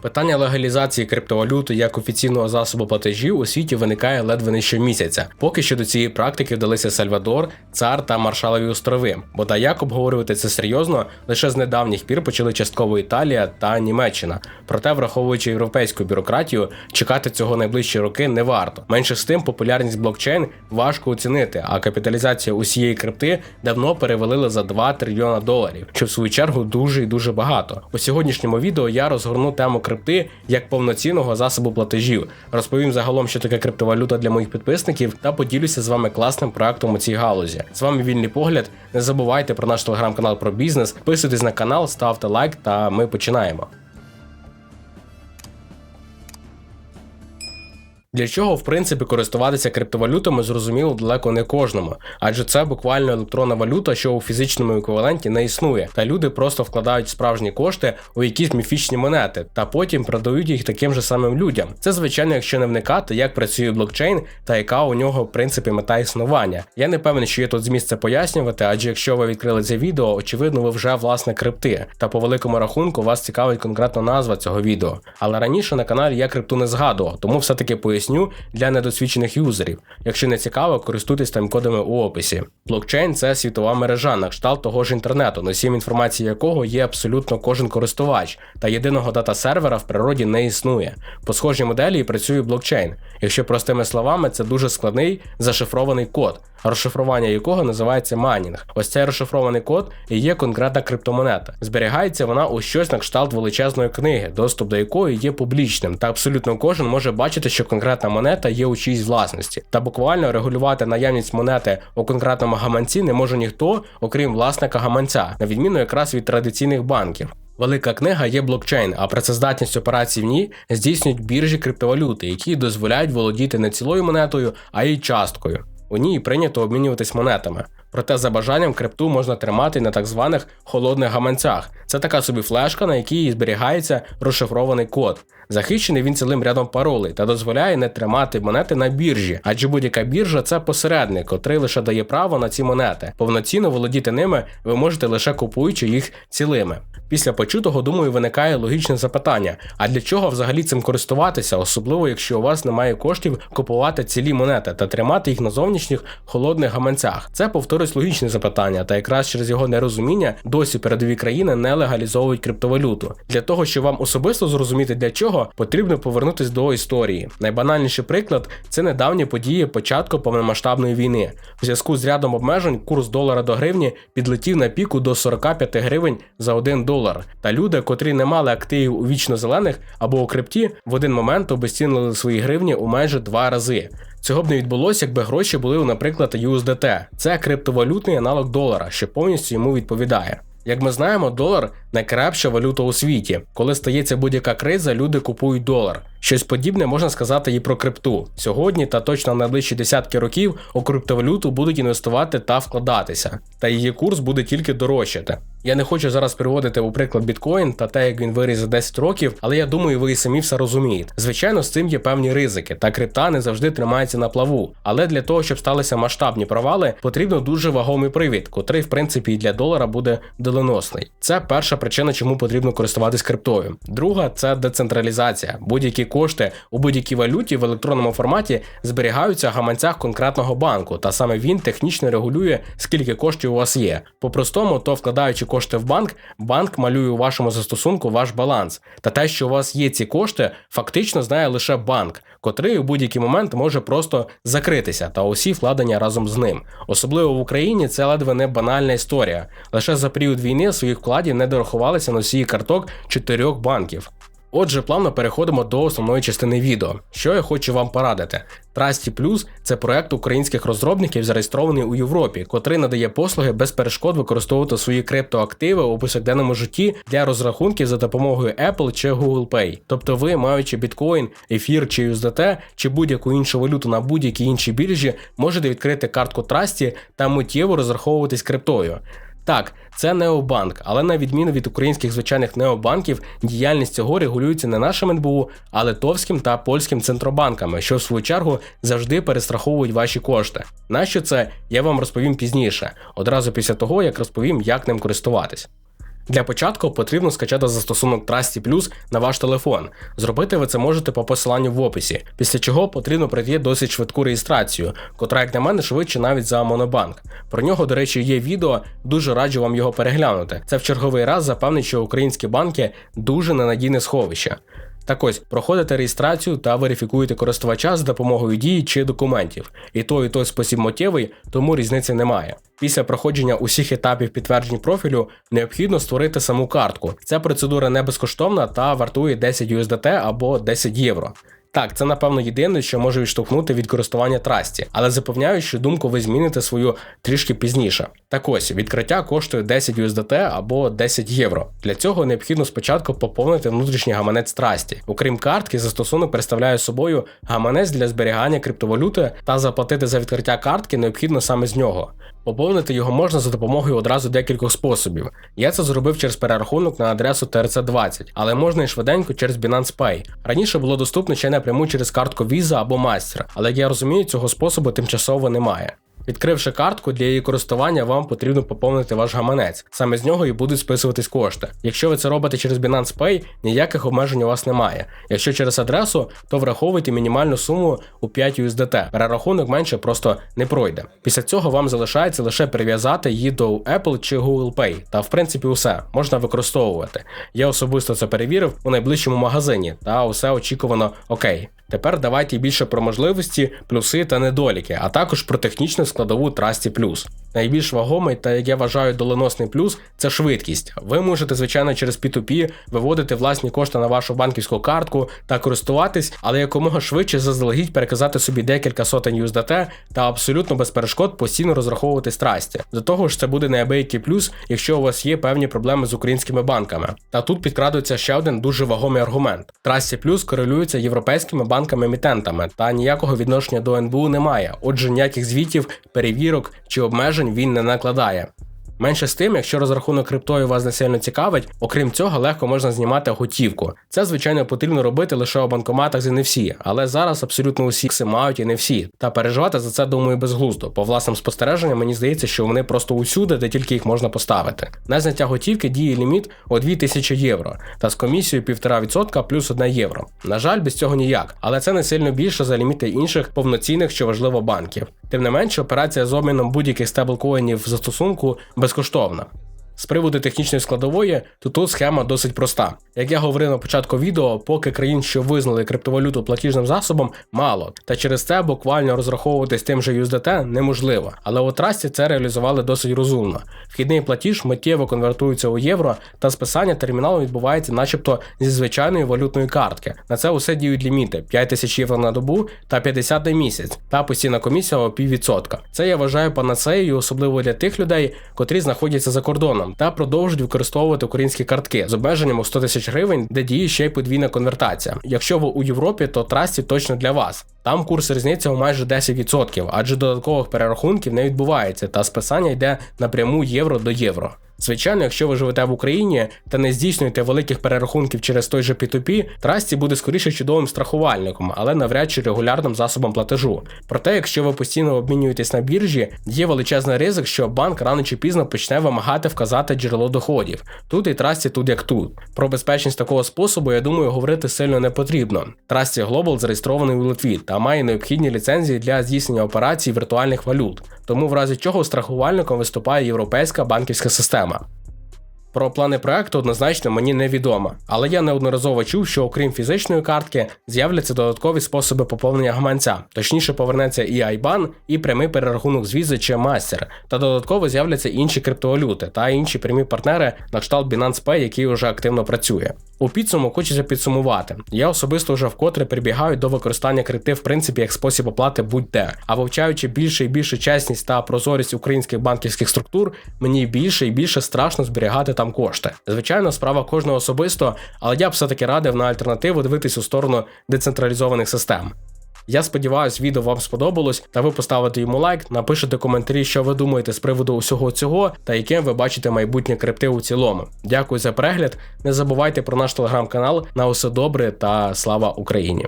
Питання легалізації криптовалюти як офіційного засобу платежів у світі виникає ледве не щомісяця. Поки що до цієї практики вдалися Сальвадор, Цар та Маршалові острови. Бо як обговорювати це серйозно, лише з недавніх пір почали частково Італія та Німеччина. Проте, враховуючи європейську бюрократію, чекати цього найближчі роки не варто. Менше з тим, популярність блокчейн важко оцінити, а капіталізація усієї крипти давно перевалила за 2 трильйона доларів, що в свою чергу дуже і дуже багато. У сьогоднішньому відео я розгорну тему крипти як повноцінного засобу платежів. Розповім загалом, що таке криптовалюта для моїх підписників, та поділюся з вами класним проектом у цій галузі. З вами вільний погляд. Не забувайте про наш телеграм-канал про бізнес, підписуйтесь на канал, ставте лайк, та ми починаємо. Для чого, в принципі, користуватися криптовалютами зрозуміло далеко не кожному, адже це буквально електронна валюта, що у фізичному еквіваленті не існує, та люди просто вкладають справжні кошти у якісь міфічні монети, та потім продають їх таким же самим людям. Це звичайно, якщо не вникати, як працює блокчейн та яка у нього в принципі мета існування. Я не певний, що є тут зміст це пояснювати, адже якщо ви відкрили це відео, очевидно, ви вже власне крипти. Та по великому рахунку вас цікавить конкретно назва цього відео. Але раніше на каналі я крипту не згадував, тому все таки поясню поясню для недосвідчених юзерів. Якщо не цікаво, користуйтесь таймкодами у описі. Блокчейн це світова мережа, на кшталт того ж інтернету, носієм інформації якого є абсолютно кожен користувач, та єдиного дата-сервера в природі не існує. По схожій моделі і працює блокчейн. Якщо простими словами, це дуже складний зашифрований код розшифрування якого називається майнінг. Ось цей розшифрований код і є конкретна криптомонета. Зберігається вона у щось на кшталт величезної книги, доступ до якої є публічним, та абсолютно кожен може бачити, що конкретна монета є у чиїсь власності. Та буквально регулювати наявність монети у конкретному гаманці не може ніхто, окрім власника гаманця, на відміну якраз від традиційних банків. Велика книга є блокчейн, а працездатність операцій в ній здійснюють біржі криптовалюти, які дозволяють володіти не цілою монетою, а й часткою. У ній прийнято обмінюватись монетами. Проте за бажанням крипту можна тримати на так званих холодних гаманцях. Це така собі флешка, на якій зберігається розшифрований код. Захищений він цілим рядом паролей та дозволяє не тримати монети на біржі, адже будь-яка біржа це посередник, котрий лише дає право на ці монети. Повноцінно володіти ними ви можете лише купуючи їх цілими. Після почутого, думаю, виникає логічне запитання: а для чого взагалі цим користуватися, особливо якщо у вас немає коштів купувати цілі монети та тримати їх на зовнішніх холодних гаманцях? Це повторюсь логічне запитання, та якраз через його нерозуміння досі передові країни не легалізовують криптовалюту. Для того, щоб вам особисто зрозуміти для чого, потрібно повернутися до історії. Найбанальніший приклад це недавні події початку повномасштабної війни. У зв'язку з рядом обмежень курс долара до гривні підлетів на піку до 45 гривень за 1 долар. Та люди, котрі не мали активів у вічно-зелених або у крипті, в один момент обезцінили свої гривні у майже два рази. Цього б не відбулося, якби гроші були, наприклад, USDT. Це криптовалютний аналог долара, що повністю йому відповідає. Як ми знаємо, долар найкраща валюта у світі. Коли стається будь-яка криза, люди купують долар. Щось подібне можна сказати і про крипту. Сьогодні та точно найближчі десятки років у криптовалюту будуть інвестувати та вкладатися, та її курс буде тільки дорожчати. Я не хочу зараз приводити у приклад біткоін та те, як він виріс за 10 років, але я думаю, ви і самі все розумієте. Звичайно, з цим є певні ризики, та крипта не завжди тримається на плаву. Але для того, щоб сталися масштабні провали, потрібно дуже вагомий привід, котрий, в принципі, і для долара буде доленосний. Це перша причина, чому потрібно користуватись криптою. Друга це децентралізація. Будь-які кошти у будь-якій валюті в електронному форматі зберігаються в гаманцях конкретного банку, та саме він технічно регулює, скільки коштів у вас є. По-простому, то вкладаючи кошти в банк, банк малює у вашому застосунку ваш баланс. Та те, що у вас є ці кошти, фактично знає лише банк, котрий у будь-який момент може просто закритися та усі вкладення разом з ним. Особливо в Україні це ледве не банальна історія. Лише за період війни своїх вкладів не дорахувалися носії карток чотирьох банків. Отже, плавно переходимо до основної частини відео. Що я хочу вам порадити. Trusty Plus – це проект українських розробників, зареєстрований у Європі, котрий надає послуги без перешкод використовувати свої криптоактиви у повсякденному житті для розрахунків за допомогою Apple чи Google Pay. Тобто ви, маючи біткоін, ефір чи USDT, чи будь-яку іншу валюту на будь-якій іншій біржі, можете відкрити картку Trusty та миттєво розраховуватись криптою. Так, це необанк, але на відміну від українських звичайних необанків, діяльність цього регулюється не нашим НБУ, а литовським та польським центробанками, що в свою чергу завжди перестраховують ваші кошти. Нащо це я вам розповім пізніше, одразу після того, як розповім, як ним користуватись. Для початку потрібно скачати застосунок Trusty Plus на ваш телефон. Зробити ви це можете по посиланню в описі, після чого потрібно пройти досить швидку реєстрацію, котра, як на мене, швидше навіть за Монобанк. Про нього, до речі, є відео, дуже раджу вам його переглянути. Це в черговий раз запевнить, що українські банки дуже ненадійне сховище. Так ось, проходите реєстрацію та верифікуєте користувача з допомогою дії чи документів. І той, і той спосіб мотєвий, тому різниці немає. Після проходження усіх етапів підтверджень профілю необхідно створити саму картку. Ця процедура не безкоштовна та вартує 10 USDT або 10 євро. Так, це напевно єдине, що може відштовхнути від користування трасті, але запевняю, що думку ви зміните свою трішки пізніше. Так ось, відкриття коштує 10 USDT або 10 євро. Для цього необхідно спочатку поповнити внутрішній гаманець трасті. Окрім картки, застосунок представляє собою гаманець для зберігання криптовалюти та заплатити за відкриття картки необхідно саме з нього. Поповнити його можна за допомогою одразу декількох способів. Я це зробив через перерахунок на адресу TRC20, але можна і швиденько через Binance Pay. Раніше було доступно ще напряму через картку Visa або Master, але як я розумію, цього способу тимчасово немає. Відкривши картку для її користування, вам потрібно поповнити ваш гаманець. Саме з нього і будуть списуватись кошти. Якщо ви це робите через Binance Pay, ніяких обмежень у вас немає. Якщо через адресу, то враховуйте мінімальну суму у 5 USDT. Перерахунок менше просто не пройде. Після цього вам залишається лише прив'язати її до Apple чи Google Pay. Та в принципі усе можна використовувати. Я особисто це перевірив у найближчому магазині, та усе очікувано окей. Тепер давайте більше про можливості, плюси та недоліки, а також про технічну складову Trusty Plus. Найбільш вагомий та, як я вважаю, доленосний плюс це швидкість. Ви можете, звичайно, через P2P виводити власні кошти на вашу банківську картку та користуватись, але якомога швидше заздалегідь переказати собі декілька сотень USDT та абсолютно без перешкод постійно розраховувати страсті. До того ж, це буде неабиякий плюс, якщо у вас є певні проблеми з українськими банками. Та тут підкрадується ще один дуже вагомий аргумент: Trusty Plus корелюється європейськими банками-емітентами, та ніякого відношення до НБУ немає. Отже, ніяких звітів, перевірок чи обмежень він не накладає. Менше з тим, якщо розрахунок криптою вас не сильно цікавить, окрім цього, легко можна знімати готівку. Це, звичайно, потрібно робити лише у банкоматах не всі, але зараз абсолютно усі це мають всі. Та переживати за це, думаю, безглуздо. По власним спостереженням, мені здається, що вони просто усюди, де тільки їх можна поставити. На зняття готівки діє ліміт у 2000 євро, та з комісією 1,5% плюс 1 євро. На жаль, без цього ніяк, але це не сильно більше за ліміти інших повноцінних, що важливо банків. Тим не менше, операція з обміном будь-яких стеблкоїнів в застосунку безкоштовна. З приводу технічної складової, то тут схема досить проста. Як я говорив на початку відео, поки країн, що визнали криптовалюту платіжним засобом, мало, та через це буквально розраховуватись тим же USDT неможливо. Але у трасті це реалізували досить розумно. Вхідний платіж миттєво конвертується у євро, та списання терміналу відбувається, начебто, зі звичайної валютної картки. На це усе діють ліміти: 5 тисяч євро на добу та 50 на місяць, та постійна комісія о піввідсотка. Це я вважаю панацеєю, особливо для тих людей, котрі знаходяться за кордоном та продовжують використовувати українські картки з обмеженням у 100 тисяч гривень, де діє ще й подвійна конвертація. Якщо ви у Європі, то трасті точно для вас. Там курс різниця у майже 10%, адже додаткових перерахунків не відбувається, та списання йде напряму євро до євро. Звичайно, якщо ви живете в Україні та не здійснюєте великих перерахунків через той же P2P, Трасті буде скоріше чудовим страхувальником, але навряд чи регулярним засобом платежу. Проте, якщо ви постійно обмінюєтесь на біржі, є величезний ризик, що банк рано чи пізно почне вимагати вказати джерело доходів. Тут і Трасті, тут як тут. Про безпечність такого способу, я думаю, говорити сильно не потрібно. Трасті Global зареєстрований у Литві та має необхідні ліцензії для здійснення операцій віртуальних валют. Тому в разі чого страхувальником виступає європейська банківська система. Про плани проекту однозначно мені невідомо, але я неодноразово чув, що окрім фізичної картки з'являться додаткові способи поповнення гаманця, точніше повернеться і IBAN, і прямий перерахунок з візи чи мастер, та додатково з'являться інші криптовалюти та інші прямі партнери на кшталт Binance Pay, який вже активно працює. У підсумок хочеться підсумувати. Я особисто вже вкотре прибігаю до використання крипти в принципі як спосіб оплати будь-де. А вивчаючи більше і більше чесність та прозорість українських банківських структур, мені більше і більше страшно зберігати там кошти. Звичайно, справа кожного особисто, але я б все-таки радив на альтернативу дивитись у сторону децентралізованих систем. Я сподіваюся, відео вам сподобалось, та ви поставите йому лайк, напишете коментарі, що ви думаєте з приводу усього цього та яким ви бачите майбутнє крипти у цілому. Дякую за перегляд. Не забувайте про наш телеграм-канал. На усе добре та слава Україні!